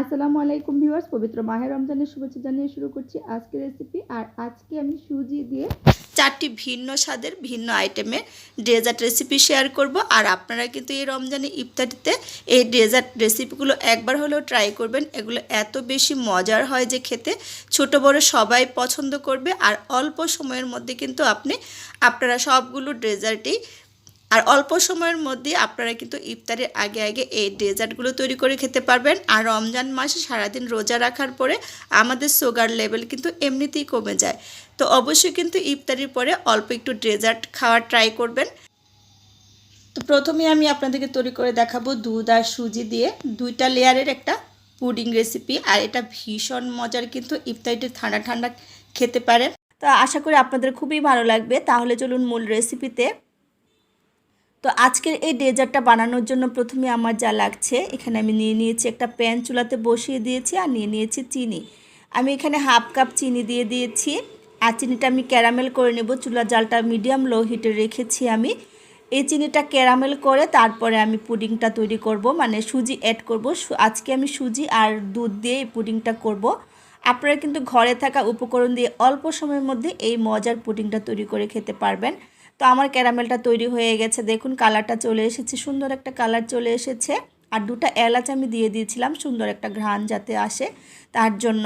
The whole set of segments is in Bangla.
আসসালামু আলাইকুম ভিউয়ার্স, পবিত্র মাহের রমজানের শুভেচ্ছা জানিয়ে শুরু করছি আজকের রেসিপি আর আজকে আমি সুজি দিয়ে চারটি ভিন্ন স্বাদের ভিন্ন আইটেমের ডেজার্ট রেসিপি শেয়ার করব। আর আপনারা কিন্তু এই রমজানে ইফতারিতে এই ডেজার্ট রেসিপিগুলো একবার হলেও ট্রাই করবেন। এগুলো এত বেশি মজার হয় যে খেতে, ছোট বড় সবাই পছন্দ করবে। আর অল্প সময়ের মধ্যে কিন্তু আপনি, আপনারা সবগুলো ডেজার্টই আর অল্প সময়ের মধ্যে আপনারা কিন্তু ইফতারের আগে আগে এই ডেজার্টগুলো তৈরি করে খেতে পারবেন। আর রমজান মাসে সারাদিন রোজা রাখার পরে আমাদের সুগার লেভেল কিন্তু এমনিতেই কমে যায়। তো অবশ্যই কিন্তু ইফতারির পরে অল্প একটু ডেজার্ট খাওয়ার ট্রাই করবেন। তো প্রথমে আমি আপনাদেরকে তৈরি করে দেখাবো দুধ আর সুজি দিয়ে। দুইটা লেয়ারের একটা পুডিং রেসিপি আর এটা ভীষণ মজার কিন্তু ইফতারিতে ঠান্ডা ঠান্ডা খেতে পারেন। তো আশা করি আপনাদের খুবই ভালো লাগবে। তাহলে চলুন মূল রেসিপিতে তো আজকের এই ডেজার্টটা বানানোর জন্য প্রথমে আমার যা লাগছে, এখানে আমি নিয়ে নিয়েছি একটা প্যান চুলাতে বসিয়ে দিয়েছি আর নিয়ে নিয়েছি চিনি। আমি এখানে হাফ কাপ চিনি দিয়ে দিয়েছি আর চিনিটা আমি ক্যারামেল করে নেব। চুলার জালটা মিডিয়াম লো হিটে রেখেছি আমি। এই চিনিটা ক্যারামেল করে তারপরে আমি পুডিংটা তৈরি করব মানে সুজি অ্যাড করব। আজকে আমি সুজি আর দুধ দিয়ে এই পুডিংটা করব। আপনারা কিন্তু ঘরে থাকা উপকরণ দিয়ে অল্প সময়ের মধ্যে এই মজার পুডিংটা তৈরি করে খেতে পারবেন। তো আমার ক্যারামেলটা তৈরি হয়ে গেছে। দেখুন, কালারটা চলে এসেছে, সুন্দর একটা কালার চলে এসেছে। আর দুটো এলাচ আমি দিয়ে দিয়েছিলাম, সুন্দর একটা ঘ্রাণ যাতে আসে তার জন্য।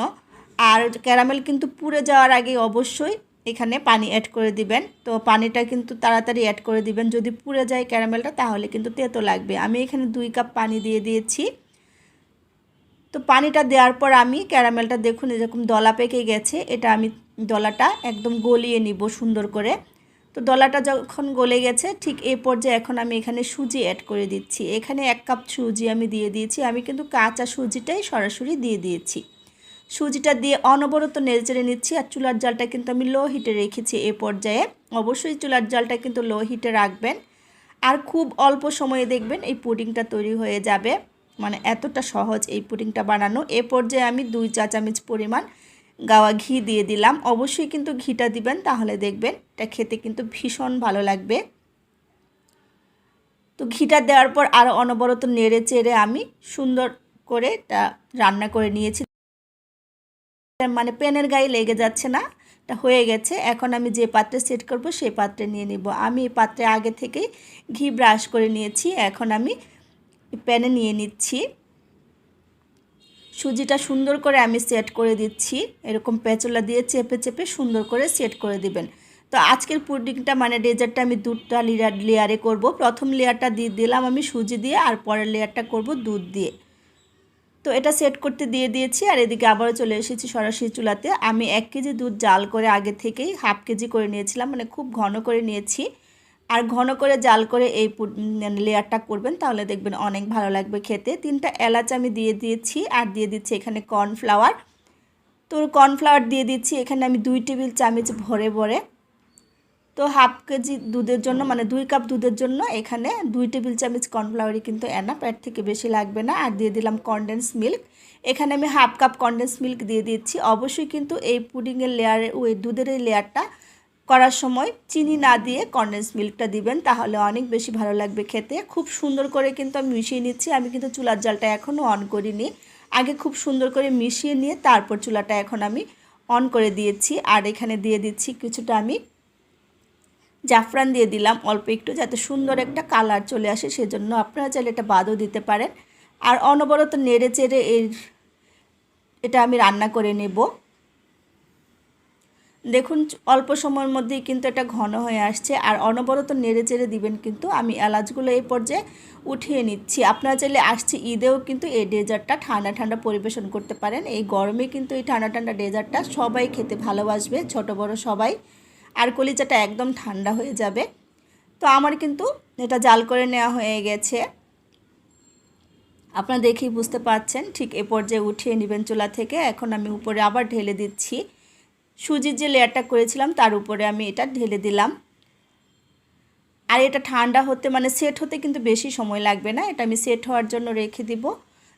আর ক্যারামেল কিন্তু পুড়ে যাওয়ার আগে অবশ্যই এখানে পানি অ্যাড করে দিবেন। তো পানিটা কিন্তু তাড়াতাড়ি অ্যাড করে দিবেন। যদি পুড়ে যায় ক্যারামেলটা, তাহলে কিন্তু তেতো লাগবে। আমি এখানে দুই কাপ পানি দিয়ে দিয়েছি। তো পানিটা দেওয়ার পর আমি ক্যারামেলটা দেখুন, এরকম দলা পেকে গেছে। এটা আমি দলাটা একদম গলিয়ে নিব সুন্দর করে। তো দলাটা যখন গলে গেছে, ঠিক এই পর্যায়ে এখন আমি এখানে সুজি অ্যাড করে দিচ্ছি। এখানে এক কাপ সুজি আমি দিয়ে দিয়েছি। আমি কিন্তু কাঁচা সুজিটাই সরাসরি দিয়ে দিয়েছি। সুজিটা দিয়ে অনবরত নেড়েচেড়ে নিচ্ছি আর চুলার জালটা কিন্তু আমি লো হিটে রেখেছি এ পর্যায়ে। অবশ্যই চুলার জালটা কিন্তু লো হিটে রাখবেন। আর খুব অল্প সময়ে দেখবেন এই পুডিংটা তৈরি হয়ে যাবে। মানে এতটা সহজ এই পুডিংটা বানানো। এ পর্যায়ে আমি দুই চা চামচ পরিমাণ গাওয়া ঘি দিয়ে দিলাম। অবশ্যই কিন্তু ঘিটা দিবেন, তাহলে দেখবেন এটা খেতে কিন্তু ভীষণ ভালো লাগবে। তো ঘিটা দেওয়ার পর আরও অনবরত নেড়ে চেড়ে আমি সুন্দর করে এটা রান্না করে নিয়েছি। মানে প্যানের গায়ে লেগে যাচ্ছে না, এটা হয়ে গেছে। এখন আমি যে পাত্রে সেট করব সেই পাত্রে নিয়ে নিব। আমি এই পাত্রে আগে থেকেই ঘি ব্রাশ করে নিয়েছি। এখন আমি প্যানে নিয়ে নিচ্ছি। সুজিটা সুন্দর করে আমি সেট করে দিচ্ছি। এরকম পেঁচলা দিয়ে চেপে চেপে সুন্দর করে সেট করে দিবেন। তো আজকের পুডিংটা মানে ডেজার্টটা আমি দুধটা লেয়ার, লেয়ারে করব। প্রথম লেয়ারটা দিয়ে দিলাম আমি সুজি দিয়ে আর পরের লেয়ারটা করব দুধ দিয়ে। তো এটা সেট করতে দিয়ে দিয়েছি আর এদিকে আবারও চলে এসেছি সরাসরি চুলাতে। আমি এক কেজি দুধ জাল করে আগে থেকেই হাফ কেজি করে নিয়েছিলাম মানে খুব ঘন করে নিয়েছি। আর ঘন করে জাল করে এই লেয়ারটা করবেন, তাহলে দেখবেন অনেক ভালো লাগবে খেতে। তিনটা এলাচ আমি দিয়ে দিয়েছি, আর দিয়ে দিচ্ছি এখানে কর্নফ্লাওয়ার। তো কর্নফ্লাওয়ার দিয়ে দিচ্ছি, এখানে আমি দুই টেবিল চামচ ভরে ভরে। তো হাফ কেজি দুধের জন্য মানে দুই কাপ দুধের জন্য এখানে দুই টেবিল চামচ কর্নফ্লাওয়ারই কিন্তু এনা প্যাট থেকে বেশি লাগবে না। আর দিয়ে দিলাম কনডেন্স মিল্ক এখানে আমি হাফ কাপ কনডেন্স মিল্ক দিয়ে দিচ্ছি। অবশ্যই কিন্তু এই পুডিংয়ের লেয়ারে, ওই দুধের এই লেয়ারটা করার সময় চিনি না দিয়ে কনডেন্স মিল্কটা দিবেন, তাহলে অনেক বেশি ভালো লাগবে খেতে। খুব সুন্দর করে কিন্তু আমি মিশিয়ে নিচ্ছি, আমি কিন্তু চুলার জালটা এখনও অন করিনি। আগে খুব সুন্দর করে মিশিয়ে নিয়ে তারপর চুলাটা এখন আমি অন করে দিয়েছি। আর এখানে দিয়ে দিচ্ছি কিছুটা আমি জাফরান দিয়ে দিলাম অল্প একটু, যাতে সুন্দর একটা কালার চলে আসে, সেজন্য আপনারা চাইলে এটা বাদও দিতে পারেন। আর অনবরত নেড়ে চেড়ে এর, এটা আমি রান্না করে নেব। দেখুন, অল্প সময়ের মধ্যেই কিন্তু এটা ঘন হয়ে আসছে আর অনবরত নেড়ে চেড়ে দিবেন কিন্তু আমি এলাচগুলো এই পর্যায়ে উঠিয়ে নিচ্ছি। আপনারা চাইলে আসছে ঈদেও কিন্তু এই ডেজার্টটা ঠান্ডা ঠান্ডা পরিবেশন করতে পারেন। এই গরমে কিন্তু এই ঠান্ডা ঠান্ডা ডেজার্টটা সবাই খেতে ভালোবাসবে, ছোট, বড় সবাই। আর কলিজাটা একদম ঠান্ডা হয়ে যাবে। তো আমার কিন্তু এটা জাল করে নেওয়া হয়ে গেছে। আপনারা দেখেই বুঝতে পারছেন, ঠিক এ পর্যায়ে উঠিয়ে নেবেন চুলা থেকে। এখন আমি উপরে আবার ঢেলে দিচ্ছি। সুজির যে লেয়ারটা করেছিলাম, তার উপরে আমি এটা ঢেলে দিলাম। আর এটা ঠান্ডা হতে মানে সেট হতে কিন্তু বেশি সময় লাগবে না, এটা আমি সেট হওয়ার জন্য রেখে দিব।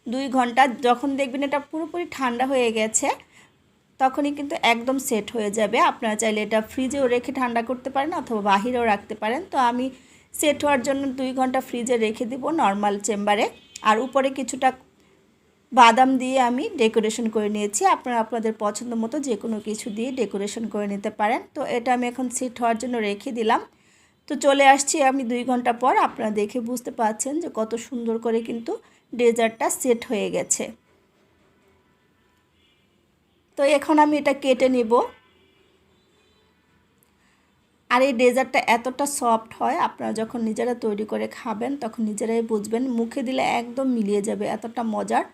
দুই ঘণ্টা, যখন দেখবেন এটা পুরোপুরি ঠান্ডা হয়ে গেছে, তখনই কিন্তু একদম সেট হয়ে যাবে। আপনারা চাইলে এটা ফ্রিজেও রেখে ঠান্ডা করতে পারেন অথবা বাহিরেও রাখতে পারেন। তো আমি সেট হওয়ার জন্য দুই ঘণ্টা ফ্রিজে রেখে দিব নর্মাল চেম্বারে। আর উপরে কিছুটা বাদাম দিয়ে আমি ডেকোরেশন করে নিয়েছি। আপনারা আপনাদের পছন্দ মতো যে কোনো কিছু দিয়ে ডেকোরেশন করে নিতে পারেন। তো এটা আমি এখন সেট হওয়ার জন্য রেখে দিলাম। তো চলে আসছি আমি দুই ঘণ্টা পর। আপনারা দেখে বুঝতে পারছেন যে কত সুন্দর করে কিন্তু ডেজার্টটা সেট হয়ে গেছে। তো এখন আমি এটা কেটে নিব। আর এই ডেজার্টটা এতটা সফট হয়, আপনারা যখন নিজেরা তৈরি করে খাবেন তখন নিজেরাই বুঝবেন। মুখে দিলে একদম মিলিয়ে যাবে, এতটা মজার।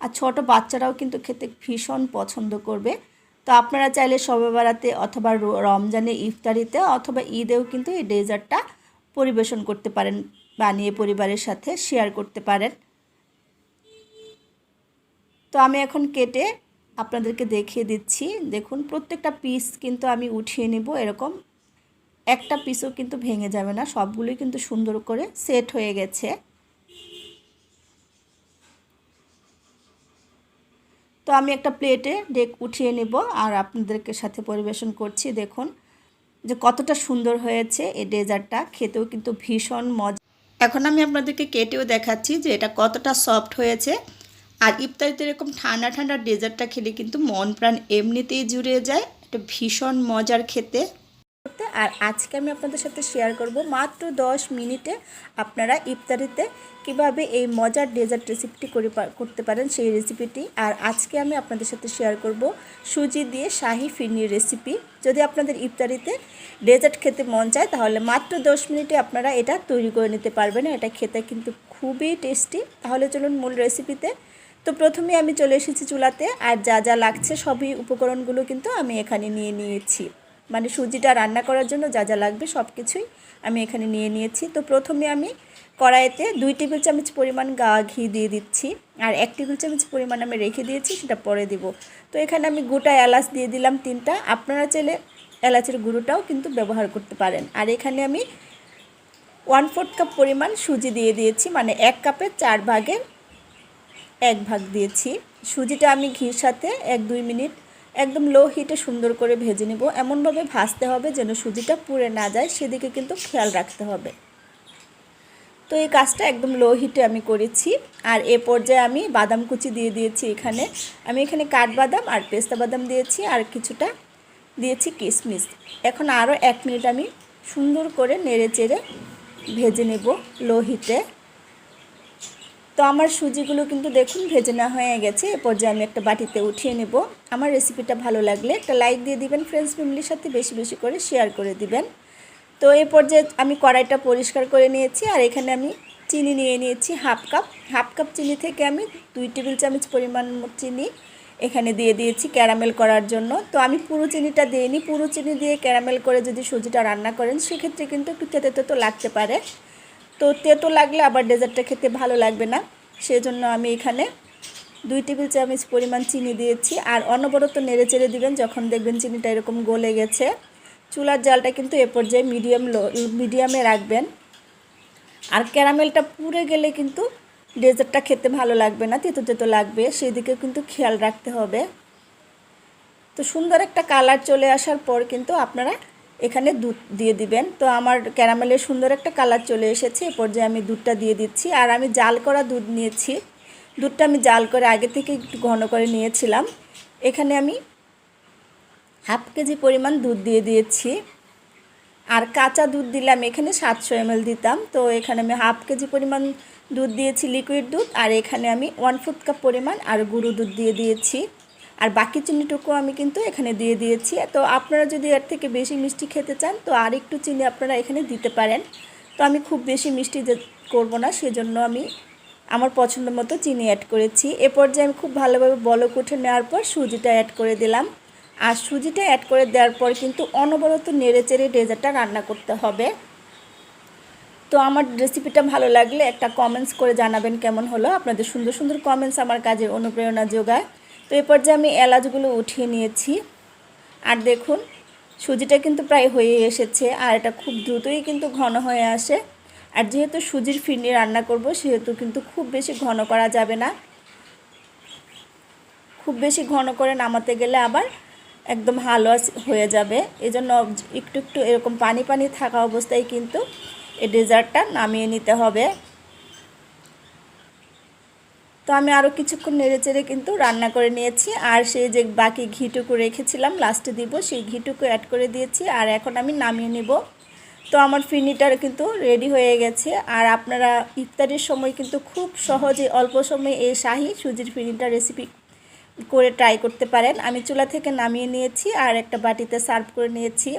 আর ছোট বাচ্চারাও কিন্তু খেতে ভীষণ পছন্দ করবে। তো আপনারা চাইলে সবে বেড়াতে অথবা রমজানে ইফতারিতে অথবা ঈদেও কিন্তু এই ডেজার্টটা পরিবেশন করতে পারেন, বানিয়ে পরিবারের সাথে শেয়ার করতে পারেন। তো আমি এখন কেটে আপনাদেরকে দেখিয়ে দিচ্ছি। দেখুন, প্রত্যেকটা পিস কিন্তু আমি উঠিয়ে নিব এরকম। একটা পিসও কিন্তু ভেঙে যাবে না, সবগুলোই কিন্তু সুন্দর করে সেট হয়ে গেছে। তো আমি একটা প্লেটে ডেক উঠিয়ে নেব আর আপনাদেরকে সাথে পরিবেশন করছি। দেখুন যে কতটা সুন্দর হয়েছে এই ডেজার্টটা। খেতেও কিন্তু ভীষণ মজা। এখন আমি আপনাদেরকে কেটেও দেখাচ্ছি যে এটা কতটা সফট হয়েছে। আর ইফতারিতে এরকম ঠান্ডা ঠান্ডা ডেজার্টটা খেলে কিন্তু মন প্রাণ এমনিতেই জুড়ে যায়। এটা ভীষণ মজার খেতে। আর আজকে আমি আপনাদের সাথে শেয়ার করব মাত্র 10 মিনিটে আপনারা ইফতারিতে কীভাবে এই মজার ডেজার্ট রেসিপিটি করে করতে পারেন সেই রেসিপিটি আর আজকে আমি আপনাদের সাথে শেয়ার করব সুজি দিয়ে শাহি ফিরনির রেসিপি যদি আপনাদের ইফতারিতে ডেজার্ট খেতে মন চায়, তাহলে মাত্র 10 মিনিটে আপনারা এটা তৈরি করে নিতে পারবেন। এটা খেতে কিন্তু খুবই টেস্টি তাহলে চলুন মূল রেসিপিতে তো প্রথমে আমি চলে এসেছি চুলাতে, আর যা যা লাগছে সবই উপকরণগুলো কিন্তু আমি এখানে নিয়ে নিয়েছি। মানে সুজিটা রান্না করার জন্য যা যা লাগবে সব কিছুই আমি এখানে নিয়ে নিয়েছি। তো প্রথমে আমি কড়াইতে দুই টেবিল চামচ পরিমাণ গা ঘি দিয়ে দিচ্ছি আর এক টেবিল চামচ পরিমাণ আমি রেখে দিয়েছি, সেটা পরে দিব। তো এখানে আমি গোটা এলাচ দিয়ে দিলাম তিনটা। আপনারা চাইলে এলাচের গুঁড়োটাও কিন্তু ব্যবহার করতে পারেন। আর এখানে আমি ওয়ান ফোর্থ কাপ পরিমাণ সুজি দিয়ে দিয়েছি মানে এক কাপের চার ভাগের এক ভাগ দিয়েছি। সুজিটা আমি ঘির সাথে এক দুই মিনিট একদম লো হিটে সুন্দর করে ভেজে নেব। এমনভাবে ভাজতে হবে যেন সুজিটা পুড়ে না যায়, সেদিকে কিন্তু খেয়াল রাখতে হবে। তো এই কাজটা একদম লো হিটে আমি করেছি। আর এ পর্যায়ে আমি বাদাম কুচি দিয়ে দিয়েছি এখানে। আমি এখানে কাঠবাদাম আর পেস্তা বাদাম দিয়েছি আর কিছুটা দিয়েছি কিশমিশ এখন আরও এক মিনিট আমি সুন্দর করে নেড়ে চেড়ে ভেজে নেব লো হিটে তো আমার সুজিগুলো কিন্তু দেখুন ভেজে না হয়ে গেছে, এ পর্যায়ে আমি একটা বাটিতে উঠিয়ে নেব। আমার রেসিপিটা ভালো লাগলে একটা লাইক দিয়ে দিবেন ফ্রেন্ডস ফ্যামিলির সাথে বেশি বেশি করে শেয়ার করে দিবেন। তো এ পর্যায়ে আমি কড়াইটা পরিষ্কার করে নিয়েছি, আর এখানে আমি চিনি নিয়ে নিয়েছি হাফ কাপ। হাফ কাপ চিনি থেকে আমি দুই টেবিল চামচ পরিমাণ চিনি এখানে দিয়ে দিয়েছি ক্যারামেল করার জন্য। তো আমি পুরো চিনিটা দিইনি পুরো চিনি দিয়ে ক্যারামেল করে যদি সুজিটা রান্না করেন, সেক্ষেত্রে কিন্তু একটু তেতো তেতো লাগতে পারে। তো তেতো লাগলে আবার ডেজার্টটা খেতে ভালো লাগবে না। সেজন্য আমি এখানে দুই টেবিল চামচ পরিমাণ চিনি দিয়েছি। আর অনবরত নেড়ে চেড়ে দিবেন যখন দেখবেন চিনিটা এরকম গলে গেছে। চুলার জালটা কিন্তু এ পর্যায়ে মিডিয়াম লো, মিডিয়ামে রাখবেন। আর ক্যারামেলটা পুড়ে গেলে কিন্তু ডেজার্টটা খেতে ভালো লাগবে না, তেতো তেতো লাগবে। সেদিকে কিন্তু খেয়াল রাখতে হবে। তো সুন্দর একটা কালার চলে আসার পর কিন্তু আপনারা এখানে দুধ দিয়ে দিবেন। তো আমার ক্যারামেলের সুন্দর একটা কালার চলে এসেছে। এ পর্যায়ে আমি দুধটা দিয়ে দিচ্ছি। আর আমি জাল করা দুধ নিয়েছি। দুধটা আমি জাল করে আগে থেকে একটু ঘন করে নিয়েছিলাম। এখানে আমি হাফ কেজি পরিমাণ দুধ দিয়ে দিয়েছি। আর কাঁচা দুধ দিলাম এখানে সাতশো এমএল দিতাম। তো এখানে আমি হাফ কেজি পরিমাণ দুধ দিয়েছি লিকুইড দুধ। আর এখানে আমি ওয়ান ফুট কাপ পরিমাণ আর গুঁড়ো দুধ দিয়ে দিয়েছি। আর বাকি চিনিটুকু আমি কিন্তু এখানে দিয়ে দিয়েছি। তো আপনারা যদি এর থেকে বেশি মিষ্টি খেতে চান, তো আর একটু চিনি আপনারা এখানে দিতে পারেন। তো আমি খুব বেশি মিষ্টি করব না, সেজন্য আমি আমার পছন্দ মতো চিনি অ্যাড করেছি। এ পর্যায়ে আমি খুব ভালোভাবে বলক উঠে নেওয়ার পর সুজিটা অ্যাড করে দিলাম। আর সুজিটা অ্যাড করে দেওয়ার পর কিন্তু অনবরত নেড়ে চেড়ে ডেজার্টটা রান্না করতে হবে। তো আমার রেসিপিটা ভালো লাগলে একটা কমেন্টস করে জানাবেন কেমন হলো। আপনাদের সুন্দর সুন্দর কমেন্টস আমার কাজের অনুপ্রেরণা যোগায়। তো এই পর্যায়ে আমি এলাচগুলো উঠিয়ে নিয়েছি। আর দেখুন, সুজিটা কিন্তু প্রায় হয়ে এসেছে, আর এটা খুব দ্রুতই কিন্তু ঘন হয়ে আসে। আর যেহেতু সুজির ফিরনি রান্না করব, সেহেতু কিন্তু খুব বেশি ঘন করা যাবে না। খুব বেশি ঘন করে নামাতে গেলে আবার একদম হালুয়া হয়ে যাবে। এজন্য একটু একটু এরকম পানি পানি থাকা অবস্থায় কিন্তু এই ডেজার্টটা নামিয়ে নিতে হবে। তো আমি আরও কিছুক্ষণ নেড়ে চেড়ে কিন্তু রান্না করে নিয়েছি। আর সেই যে বাকি ঘিটুকু রেখেছিলাম লাস্টে দিব, সেই ঘিটুকু অ্যাড করে দিয়েছি। আর এখন আমি নামিয়ে নিব। তো আমার ফিরনিটার কিন্তু রেডি হয়ে গেছে। আর আপনারা ইফতারের সময় কিন্তু খুব সহজে, অল্প সময়ে এই শাহি সুজির ফিরনিটার রেসিপি করে ট্রাই করতে পারেন। আমি চুলা থেকে নামিয়ে নিয়েছি আর একটা বাটিতে সার্ভ করে নিয়েছি।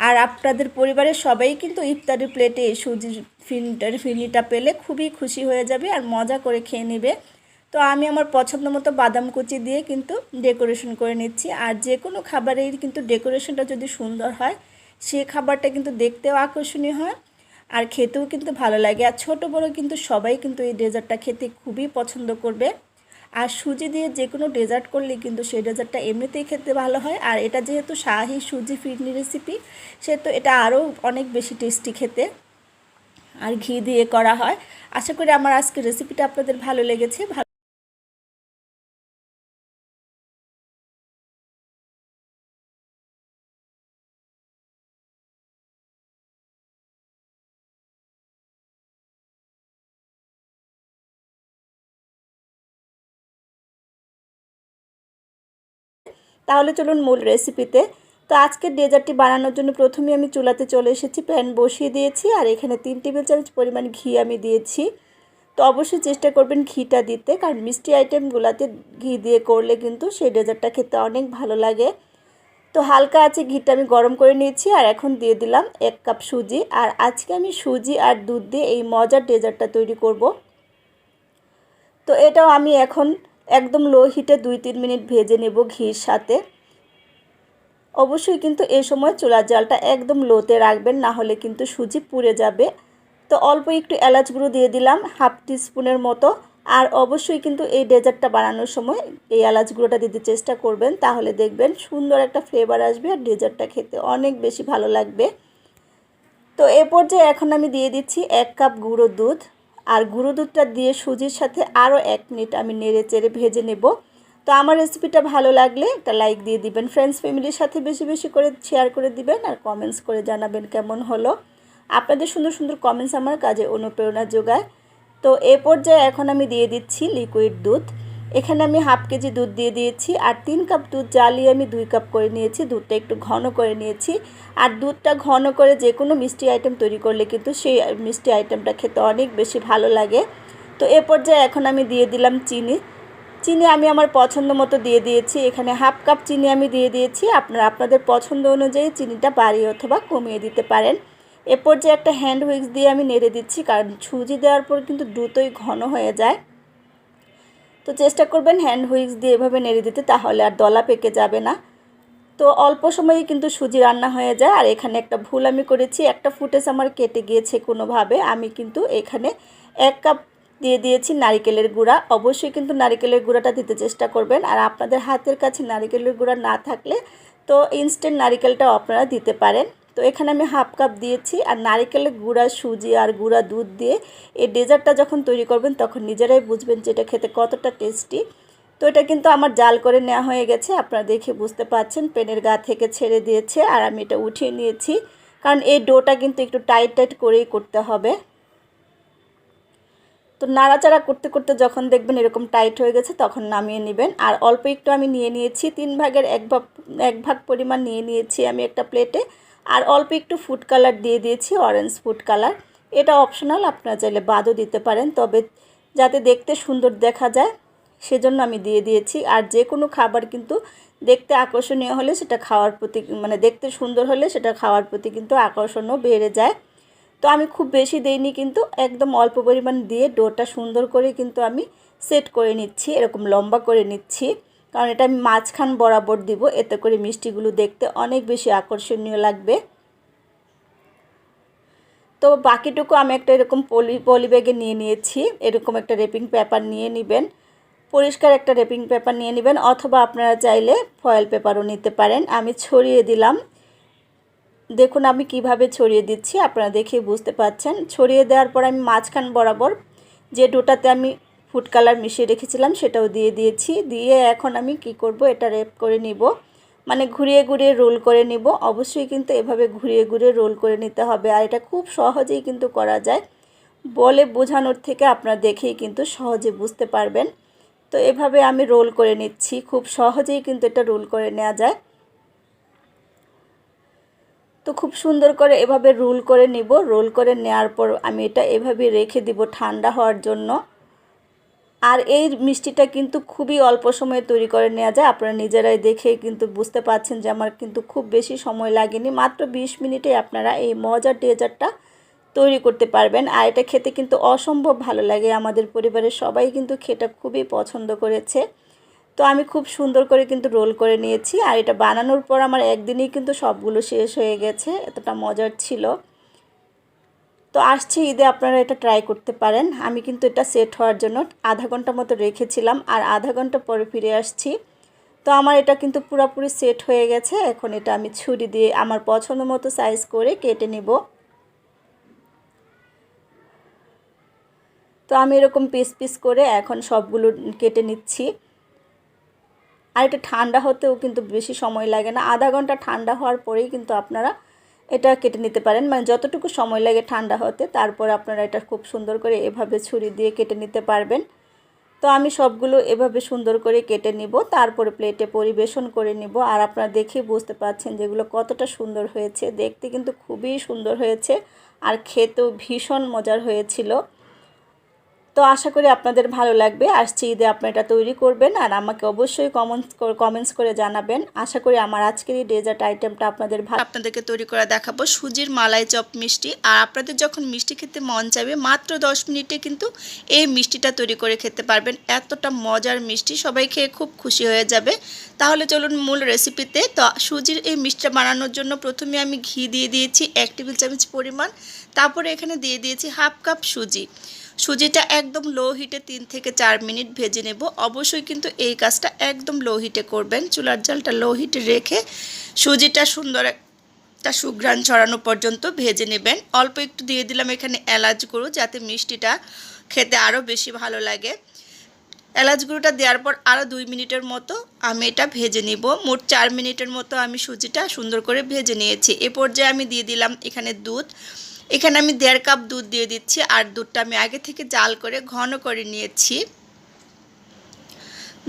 আর আপনাদের পরিবারের সবাই কিন্তু ইফতারি প্লেটে সুজির ফিরনিটার ফিরনিটা পেলে খুবই খুশি হয়ে যাবে আর মজা করে খেয়ে নেবে। তো আমি আমার পছন্দ মতো বাদাম কুচি দিয়ে কিন্তু ডেকোরেশন করে নিচ্ছি। আর যে কোনো খাবারের কিন্তু ডেকোরেশনটা যদি সুন্দর হয়, সে খাবারটা কিন্তু দেখতেও আকর্ষণীয় হয় আর খেতেও কিন্তু ভালো লাগে। আর ছোটো বড়ো কিন্তু সবাই কিন্তু এই ডেজার্টটা খেতে খুবই পছন্দ করবে। আর সুজি দিয়ে যে কোনো ডেজার্ট করলে কিন্তু সেই ডেজার্টটা এমনিতেই খেতে ভালো হয়। আর এটা যেহেতু শাহি সুজি ফিরনি রেসিপি সেহেতু এটা আরও অনেক বেশি টেস্টি খেতে আর ঘি দিয়ে করা হয়। আশা করি আমার আজকে রেসিপিটা আপনাদের ভালো লেগেছে। ভালো তাহলে চলুন মূল রেসিপিতে তো। আজকের ডেজার্টটি বানানোর জন্য প্রথমে আমি চুলাতে চলে এসেছি প্যান বসিয়ে দিয়েছি, আর এখানে তিন টেবিল চামচ পরিমাণ ঘি আমি দিয়েছি। তো অবশ্যই চেষ্টা করবেন ঘিটা দিতে, কারণ মিষ্টি আইটেমগুলোতে ঘি দিয়ে করলে কিন্তু সেই ডেজার্টটা খেতে অনেক ভালো লাগে। তো হালকা আছে ঘিটা আমি গরম করে নিয়েছি, আর এখন দিয়ে দিলাম এক কাপ সুজি। আর আজকে আমি সুজি আর দুধ দিয়ে এই মজার ডেজার্টটা তৈরি করব। তো এটাও আমি এখন একদম লো হিটে দুই তিন মিনিট ভেজে নেব ঘির সাথে। অবশ্যই কিন্তু এ সময় চুলার জালটা একদম লোতে রাখবেন, না হলে কিন্তু সুজি পুড়ে যাবে। তো অল্প একটু এলাচ গুঁড়ো দিয়ে দিলাম, হাফ টিস্পুনের মতো। আর অবশ্যই কিন্তু এই ডেজার্টটা বানানোর সময় এই এলাচ গুঁড়োটা দিতে চেষ্টা করবেন, তাহলে দেখবেন সুন্দর একটা ফ্লেভার আসবে আর ডেজার্টটা খেতে অনেক বেশি ভালো লাগবে। তো এ পর্যায়ে এখন আমি দিয়ে দিচ্ছি এক কাপ গুঁড়ো দুধ। আর গুঁড়ো দুধটা দিয়ে সুজির সাথে আরও এক মিনিট আমি নেড়ে চেড়ে ভেজে নেব। তো আমার রেসিপিটা ভালো লাগলে একটা লাইক দিয়ে দিবেন ফ্রেন্ডস ফ্যামিলির সাথে বেশি বেশি করে শেয়ার করে দিবেন আর কমেন্টস করে জানাবেন কেমন হলো। আপনাদের সুন্দর সুন্দর কমেন্টস আমার কাজে অনুপ্রেরণা যোগায়। তো এ পর্যায়ে এখন আমি দিয়ে দিচ্ছি লিকুইড দুধ। এখানে আমি হাফ কেজি দুধ দিয়ে দিয়েছি আর তিন কাপ দুধ জ্বালিয়ে আমি দুই কাপ করে নিয়েছি। দুধটা একটু ঘন করে নিয়েছি। আর দুধটা ঘন করে যে কোনো মিষ্টি আইটেম তৈরি করলে কিন্তু সেই মিষ্টি আইটেমটা খেতে অনেক বেশি ভালো লাগে। তো এ পর্যায়ে এখন আমি দিয়ে দিলাম চিনি। চিনি আমি আমার পছন্দ মতো দিয়ে দিয়েছি। এখানে হাফ কাপ চিনি আমি দিয়ে দিয়েছি। আপনারা আপনাদের পছন্দ অনুযায়ী চিনিটা বাড়িয়ে অথবা কমিয়ে দিতে পারেন। এ পর্যায়ে একটা হ্যান্ড হুইক্স দিয়ে আমি নেড়ে দিচ্ছি কারণ সুজি দেওয়ার পর কিন্তু দ্রুতই ঘন হয়ে যায়। তো চেষ্টা করবেন হ্যান্ড হুইক্স দিয়ে এভাবে নেড়ে দিতে, তাহলে আর দলা পেকে যাবে না। তো অল্প সময়েই কিন্তু সুজি রান্না হয়ে যায়। আর এখানে একটা ভুল আমি করেছি, একটা ফুটেজ আমার কেটে গিয়েছে কোনোভাবে। আমি কিন্তু এখানে এক কাপ দিয়ে দিয়েছি নারিকেলের গুঁড়া। অবশ্যই কিন্তু নারিকেলের গুঁড়াটা দিতে চেষ্টা করবেন। আর আপনাদের হাতের কাছে নারিকেলের গুঁড়া না থাকলে তো ইনস্ট্যান্ট নারিকেলটাও আপনারা দিতে পারেন। তো এখানে আমি হাফ কাপ দিয়েছি আর নারিকেলের গুঁড়া, সুজি আর গুঁড়া দুধ দিয়ে এই ডেজার্টটা যখন তৈরি করবেন তখন নিজেরাই বুঝবেন যে এটা খেতে কতটা টেস্টি। তো এটা কিন্তু আমার জাল করে নেওয়া হয়ে গেছে, আপনারা দেখে বুঝতে পাচ্ছেন পেনের গা থেকে ছেড়ে দিয়েছে আর আমি এটা উঠিয়ে নিয়েছি। কারণ এই ডোটা কিন্তু একটু টাইট টাইট করেই করতে হবে। তো নাড়াচাড়া করতে করতে যখন দেখবেন এরকম টাইট হয়ে গেছে তখন নামিয়ে নেবেন। আর অল্প একটু আমি নিয়ে নিয়েছি, তিন ভাগের এক ভাগ এক ভাগ পরিমাণ নিয়ে নিয়েছি আমি একটা প্লেটে। আর অল্প একটু ফুড কালার দিয়ে দিয়েছি অরেঞ্জ ফুড কালার এটা অপশনাল আপনারা চাইলে বাদও দিতে পারেন, তবে যাতে দেখতে সুন্দর দেখা যায়, সেজন্য আমি দিয়ে দিয়েছি। আর যে কোনো খাবার কিন্তু দেখতে আকর্ষণীয় হলে সেটা খাওয়ার প্রতি মানে দেখতে সুন্দর হলে সেটা খাওয়ার প্রতি কিন্তু আকর্ষণও বেড়ে যায়। তো আমি খুব বেশি দেইনি কিন্তু একদম অল্প পরিমাণ দিয়ে ডোটা সুন্দর করে কিন্তু আমি সেট করে নিচ্ছি, এরকম লম্বা করে নিচ্ছি। কারণ এটা আমি মাঝখান বরাবর দিব, এতে করে মিষ্টিগুলো দেখতে অনেক বেশি আকর্ষণীয় লাগবে। তো বাকিটুকু আমি একটা এরকম পলি পলি ব্যাগে নিয়ে নিয়েছি, এরকম একটা রেপিং পেপার নিয়ে নেবেন। পরিষ্কার একটা রেপিং পেপার নিয়ে নেবেন, অথবা আপনারা চাইলে ফয়েল পেপারও নিতে পারেন। আমি ছড়িয়ে দিলাম। দেখুন আমি কীভাবে ছড়িয়ে দিচ্ছি, আপনারা দেখে বুঝতে পাচ্ছেন ছড়িয়ে দেওয়ার পর আমি মাঝখান বরাবর যে ডোটাতে আমি ফুড কালার মিশিয়ে রেখেছিলাম, সেটাও দিয়ে দিয়েছি। দিয়ে এখন আমি কি করব, এটা রেপ করে নিব। মানে ঘুরিয়ে ঘুরিয়ে রোল করে নিব। অবশ্যই কিন্তু এভাবে ঘুরিয়ে ঘুরিয়ে রোল করে নিতে হবে। আর এটা খুব সহজেই কিন্তু করা যায়। বলে বোঝানোর থেকে আপনারা দেখেই কিন্তু সহজে বুঝতে পারবেন। তো এভাবে আমি রোল করে নিচ্ছি। খুব সহজেই কিন্তু এটা রোল করে নেওয়া যায়। তো খুব সুন্দর করে এভাবে রোল করে নিব। রোল করে নেওয়ার পর আমি এটা এভাবে রেখে দিব ঠান্ডা হওয়ার জন্য। আর এই মিষ্টিটা কিন্তু খুবই অল্প সময়ে তৈরি করে নেওয়া যায়। আপনারা নিজেরাই দেখে কিন্তু বুঝতে পারছেন যে আমার কিন্তু খুব বেশি সময় লাগেনি। মাত্র 20 মিনিটে আপনারা এই মজার ডেজার্টটা তৈরি করতে পারবেন। আর এটা খেতে কিন্তু অসম্ভব ভালো লাগে। আমাদের পরিবারের সবাই কিন্তু খেটা খুবই পছন্দ করেছে। তো আমি খুব সুন্দর করে কিন্তু রোল করে নিয়েছি। আর এটা বানানোর পর আমার একদিনেই কিন্তু সবগুলো শেষ হয়ে গেছে। এতটা মজার ছিল। তো আসছে ঈদে আপনারা এটা ট্রাই করতে পারেন। আমি কিন্তু এটা সেট হওয়ার জন্য আধা ঘণ্টা মতো রেখেছিলাম আর আধা ঘণ্টা পরে ফিরে আসছি। তো আমার এটা কিন্তু পুরোপুরি সেট হয়ে গেছে। এখন এটা আমি ছুরি দিয়ে আমার পছন্দ মতো সাইজ করে কেটে নেব। তো আমি এরকম পিস পিস করে এখন সবগুলো কেটে নিচ্ছি। আর এটা ঠান্ডা হতেও কিন্তু বেশি সময় লাগে না। আধা ঘণ্টা ঠান্ডা হওয়ার পরেই কিন্তু আপনারা এটা কেটে নিতে পারেন। মানে যতটুকু সময় লাগে ঠান্ডা হতে, তারপর আপনারা এটা খুব সুন্দর করে এভাবে ছুরি দিয়ে কেটে নিতে পারবেন। তো আমি সবগুলো এভাবে সুন্দর করে কেটে নিব, তারপরে প্লেটে পরিবেশন করে নিব। আর আপনারা দেখেই বুঝতে পারছেন যেগুলো কতটা সুন্দর হয়েছে। দেখতে কিন্তু খুবই সুন্দর হয়েছে, আর খেতেও ভীষণ মজার হয়েছিল। তো আশা করি আপনাদের ভালো লাগবে। আসছি ঈদে আপনারা এটা তৈরি করবেন আর আমাকে অবশ্যই কমেন্টস কমেন্টস করে জানাবেন। আশা করি আমার আজকের এই ডেজার্ট আইটেমটা আপনাদের ভালো আপনাদেরকে তৈরি করে দেখাবো। সুজির মালাই চপ মিষ্টি। আর আপনাদের যখন মিষ্টি খেতে মন চাইবে, মাত্র দশ মিনিটে কিন্তু এই মিষ্টিটা তৈরি করে খেতে পারবেন। এতটা মজার মিষ্টি, সবাই খেয়ে খুব খুশি হয়ে যাবে। তাহলে চলুন মূল রেসিপিতে তো সুজির এই মিষ্টিটা বানানোর জন্য প্রথমে আমি ঘি দিয়ে দিয়েছি, এক টেবিল চামচ পরিমাণ। তারপরে এখানে দিয়ে দিয়েছি হাফ কাপ সুজি। সুজিটা একদম লো হিটে তিন থেকে চার মিনিট ভেজে নেব। অবশ্যই কিন্তু এই কাজটা একদম লো হিটে করবেন। চুলার জালটা লো হিটে রেখে সুজিটা সুন্দর একটা সুঘ্রাণ ছড়ানো পর্যন্ত ভেজে নেবেন। অল্প একটু দিয়ে দিলাম এখানে এলাচ গুঁড়ো যাতে মিষ্টিটা খেতে আরও বেশি ভালো লাগে। এলাচ গুঁড়োটা দেওয়ার পর আরও দুই মিনিটের মতো আমি এটা ভেজে নিব। মোট চার মিনিটের মতো আমি সুজিটা সুন্দর করে ভেজে নিয়েছি। এ পর্যায়ে আমি দিয়ে দিলাম এখানে দুধ। এখানে আমি দেড় কাপ দুধ দিয়ে দিচ্ছি, আর দুধটা আমি আগে থেকে জাল করে, ঘন করে নিয়েছি।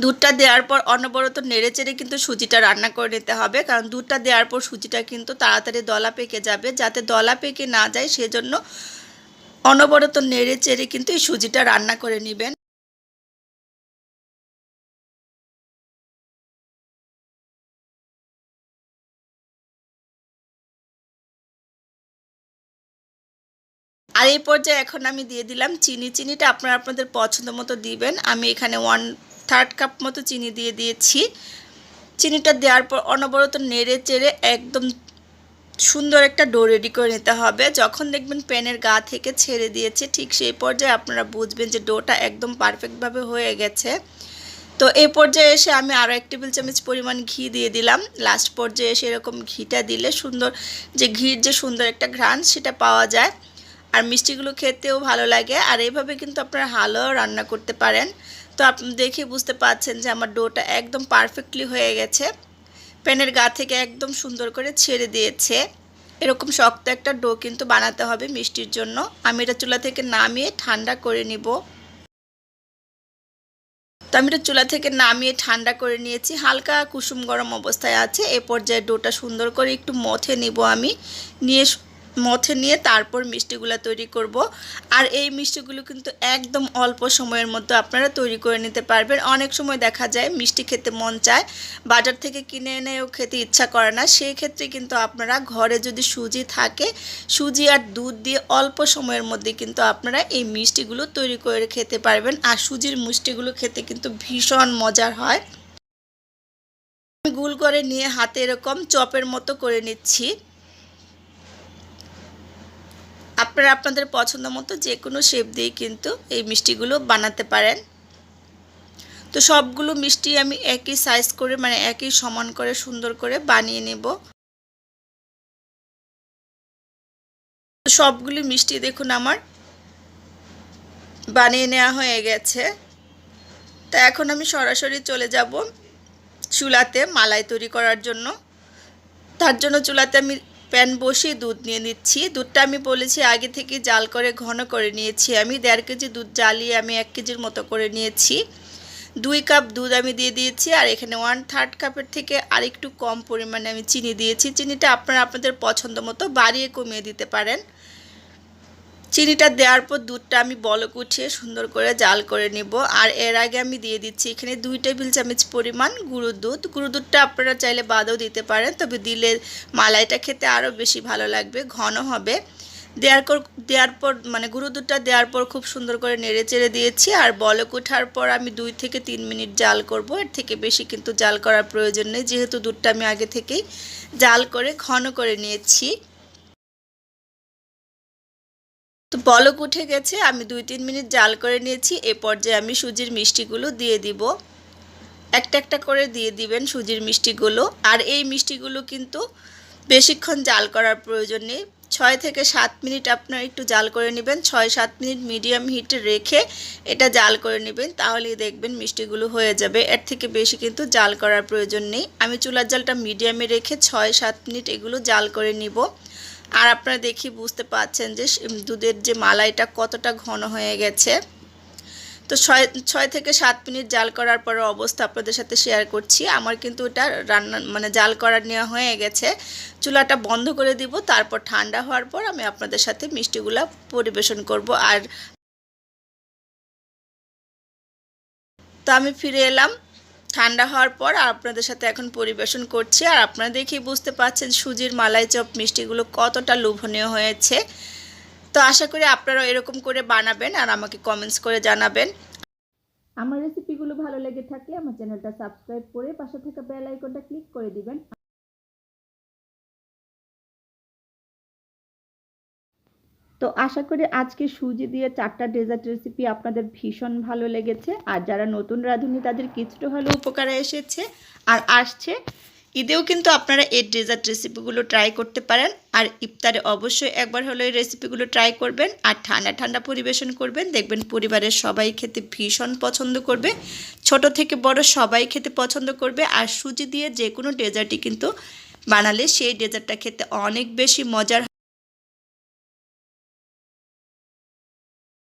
দুধটা দেওয়ার পর অনবরত নেড়ে চেড়ে কিন্তু সুজিটা রান্না করে নিতে হবে, কারণ দুধটা দেওয়ার পর সুজিটা কিন্তু তাড়াতাড়ি দলা পেকে যাবে। যাতে দলা পেকে না যায়, সেজন্য অনবরত নেড়ে চেড়ে কিন্তু এই সুজিটা রান্না করে নেবেন। আর এই পর্যায়ে এখন আমি দিয়ে দিলাম চিনি। চিনিটা আপনারা আপনাদের পছন্দ মতো দিবেন। আমি এখানে ওয়ান থার্ড কাপ মতো চিনি দিয়ে দিয়েছি। চিনিটা দেওয়ার পর অনবরত নেড়ে চেড়ে একদম সুন্দর একটা ডো রেডি করে নিতে হবে। যখন দেখবেন প্যানের গা থেকে ছেড়ে দিয়েছে, ঠিক সেই পর্যায়ে আপনারা বুঝবেন যে ডোটা একদম পারফেক্টভাবে হয়ে গেছে। তো এই পর্যায়ে এসে আমি আরও এক টেবিল চামচ পরিমাণ ঘি দিয়ে দিলাম। লাস্ট পর্যায়ে এসে এরকম ঘিটা দিলে সুন্দর যে ঘির যে সুন্দর একটা ঘ্রাণ সেটা পাওয়া যায়। আর মিষ্টিগুলো খেতেও ভালো লাগে। আর এইভাবে কিন্তু আপনারা হালুয়াও রান্না করতে পারেন। তো আপনি দেখে বুঝতে পারছেন যে আমার ডোটা একদম পারফেক্টলি হয়ে গেছে। প্যানের গা থেকে একদম সুন্দর করে ছেড়ে দিয়েছে। এরকম শক্ত একটা ডো কিন্তু বানাতে হবে মিষ্টির জন্য। আমি এটা চুলা থেকে নামিয়ে ঠান্ডা করে নিব। তো আমি এটা চুলা থেকে নামিয়ে ঠান্ডা করে নিয়েছি। হালকা কুসুম গরম অবস্থায় আছে। এ পর্যায়ে ডোটা সুন্দর করে একটু মথে নিব আমি। নিয়ে মথে নিয়ে তারপর মিষ্টিগুলো তৈরি করব। আর এই মিষ্টিগুলো কিন্তু একদম অল্প সময়ের মধ্যে আপনারা তৈরি করে নিতে পারবেন। অনেক সময় দেখা যায় মিষ্টি খেতে মন চায়, বাজার থেকে কিনে এনেও খেতে ইচ্ছা করে না। সেই ক্ষেত্রে কিন্তু আপনারা ঘরে যদি সুজি থাকে, সুজি আর দুধ দিয়ে অল্প সময়ের মধ্যে কিন্তু আপনারা এই মিষ্টিগুলো তৈরি করে খেতে পারবেন। আর সুজির মিষ্টিগুলো খেতে কিন্তু ভীষণ মজার হয়। গুল করে নিয়ে হাতে এরকম চপের মতো করে নিচ্ছি। আপনারা আপনাদের পছন্দ মতো যে কোনো শেপ দিয়েই কিন্তু এই মিষ্টিগুলো বানাতে পারেন। তো সবগুলো মিষ্টি আমি একই সাইজ করে মানে একই সমান করে, সুন্দর করে বানিয়ে নেব। সবগুলি মিষ্টি দেখুন আমার, বানিয়ে নেওয়া হয়ে গেছে। তা এখন আমি সরাসরি চলে যাব চুলাতে মালাই তৈরি করার জন্য। তার জন্য চুলাতে আমি প্যান বসিয়ে দুধ নিয়ে নিচ্ছি। দুধটা আমি বলেছি আগে থেকে জাল করে, ঘন করে নিয়েছি। আমি দেড় কেজি দুধ জ্বালিয়ে আমি এক কেজির মতো করে নিয়েছি। দুই কাপ দুধ আমি দিয়ে দিয়েছি আর এখানে ওয়ান থার্ড কাপের থেকে আর একটু কম পরিমাণে আমি চিনি দিয়েছি। চিনিটা আপনারা আপনাদের পছন্দ মতো বাড়িয়ে কমিয়ে দিতে পারেন। চিনিটা দেওয়ার পর দুধটা আমি বলক উঠিয়ে সুন্দর করে জাল করে নিব। আর এর আগে আমি দিয়ে দিচ্ছি এখানে দুই টেবিল চামচ পরিমাণ গুঁড়ো দুধ। গুঁড়ো দুধটা আপনারা চাইলে বাদও দিতে পারেন, তবে দিলে মালাইটা খেতে আরও বেশি ভালো লাগবে, ঘন হবে। দেওয়ার পর দেওয়ার পর মানে গুঁড়ো দুধটা দেওয়ার পর খুব সুন্দর করে নেড়ে চেড়ে দিয়েছি। আর বলক ওঠার পর আমি দুই থেকে তিন মিনিট জাল করব। এর থেকে বেশি কিন্তু জাল করার প্রয়োজন নেই, যেহেতু দুধটা আমি আগে থেকেই জাল করে, ঘন করে নিয়েছি। তো বলক উঠে গেছে, আমি দুই তিন মিনিট জাল করে নিয়েছি, এ পর্যায়ে আমি সুজির মিষ্টিগুলো দিয়ে দিব। একটা একটা করে দিয়ে দিবেন সুজির মিষ্টিগুলো, আর এই মিষ্টিগুলো কিন্তু বেশিক্ষণ জাল করার প্রয়োজন নেই। ছয় থেকে সাত মিনিট আপনার একটু জাল করে নেবেন, ছয় সাত মিনিট মিডিয়াম হিটে রেখে এটা জাল করে নেবেন, তাহলেই দেখবেন মিষ্টিগুলো হয়ে যাবে। এর থেকে বেশি কিন্তু জাল করার প্রয়োজন নেই। আমি চুলার জালটা মিডিয়ামে রেখে ছয় সাত মিনিট এগুলো জাল করে নিব। আর আপনারা দেখি বুঝতে পাচ্ছেন যে দুধের যে মালাইটা কতটা ঘন হয়ে গেছে। তো ছয় ছয় থেকে সাত মিনিট জাল করার পরে অবস্থা আপনাদের সাথে শেয়ার করছি। আমার কিন্তু এটা রান্না মানে জাল করার নেওয়া হয়ে গেছে। চুলাটা বন্ধ করে দিব, তারপর ঠান্ডা হওয়ার পর আমি আপনাদের সাথে মিষ্টিগুলা পরিবেশন করব। আর তো আমি ফিরে এলাম। ঠান্ডা হওয়ার পর আপনাদের সাথে এখন পরিবেশন করছি, আর আপনারা দেখেই বুঝতে পারছেন সুজির মালাই চপ মিষ্টিগুলো কতটা লোভনীয় হয়েছে। তো আশা করি আপনারাও এরকম করে বানাবেন, আর আমাকে কমেন্টস করে জানাবেন। আমার রেসিপিগুলো ভালো লেগে থাকলে আমার চ্যানেলটা সাবস্ক্রাইব করে পাশে থাকা বেল আইকনটা ক্লিক করে দিবেন। তো আশা করি আজকে সুজি দিয়ে চারটা ডেজার্ট রেসিপি আপনাদের ভীষণ ভালো লেগেছে। আর যারা নতুন রাঁধুনি, তাদের কিছুটা হলেও উপকারে এসেছে আর আসছে। ঈদেও কিন্তু আপনারা এই ডেজার্ট রেসিপিগুলো ট্রাই করতে পারেন। আর ইফতারে অবশ্যই একবার হলো এই রেসিপিগুলো ট্রাই করবেন। আর ঠান্ডা ঠান্ডা পরিবেশন করবেন। দেখবেন পরিবারের সবাই খেতে ভীষণ পছন্দ করবে। ছোট থেকে বড় সবাই খেতে পছন্দ করবে। আর সুজি দিয়ে যে কোনো ডেজার্টই কিন্তু বানালে সেই ডেজার্টটা খেতে অনেক বেশি মজার